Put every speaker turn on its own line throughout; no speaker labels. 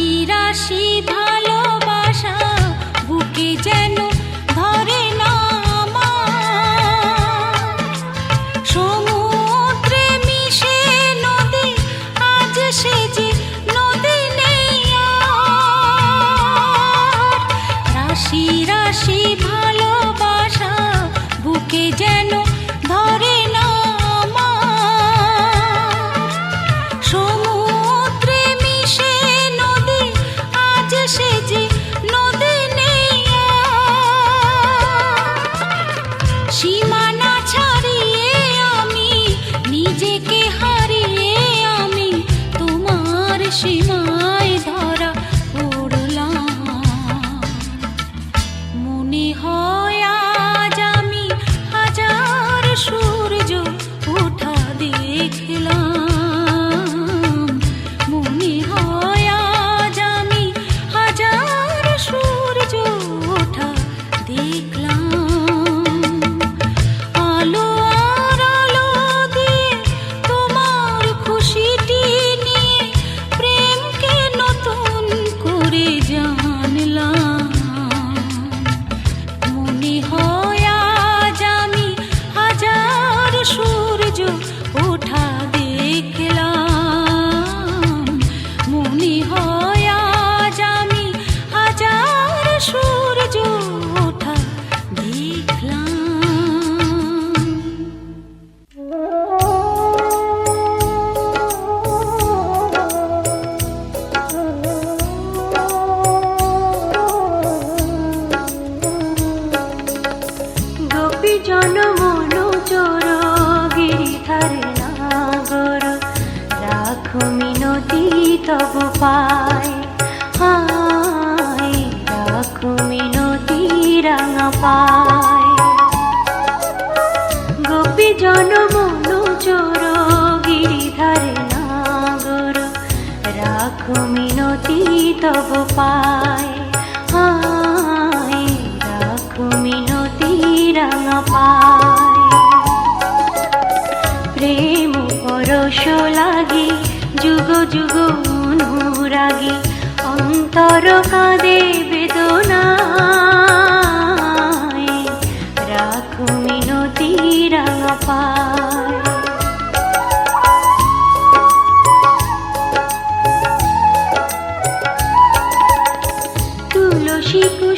রাশি রাশি
রাখো মিনতি তব পায়। রাখো মিনতি রাঙা পায়। প্রেম পরশ লাগি, যুগ যুগ অনুরাগি, অন্তর কাঁদে বেদনা রাখো মিনতি রাঙা পায়। শিখ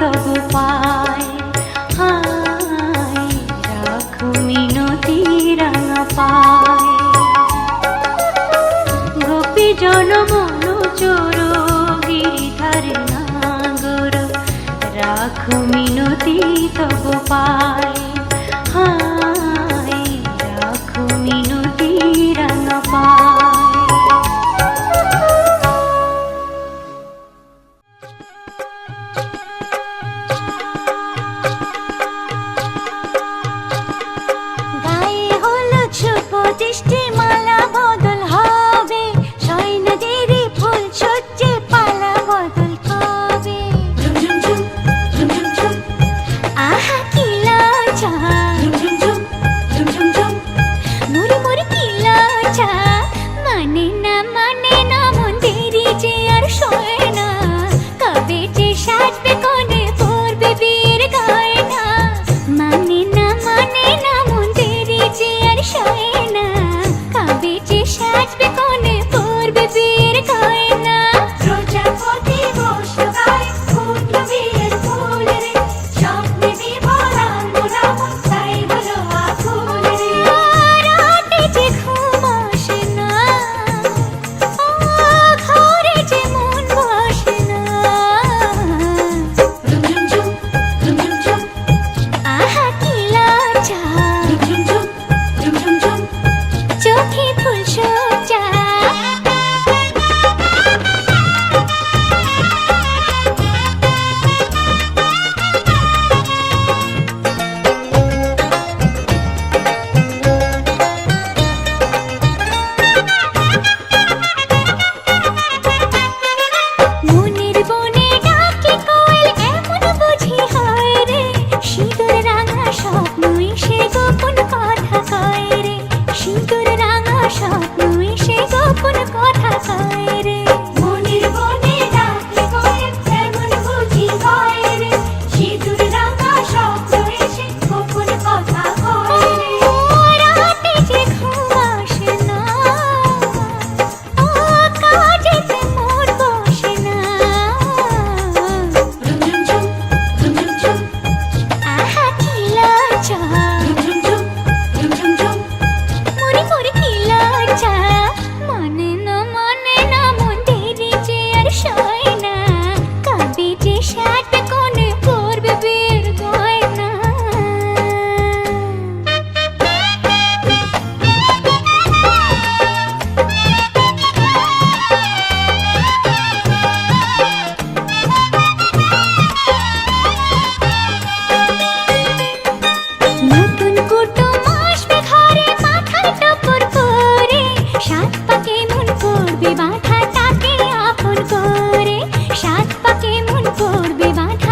তব পায়। হায় রাখো পায়। গোপী জনমন চোর গিরিধার নাগর রাখো মিনতি তব পায়। স্বপ্ন এসে গোপন কথা কয়। छोड़ विवाह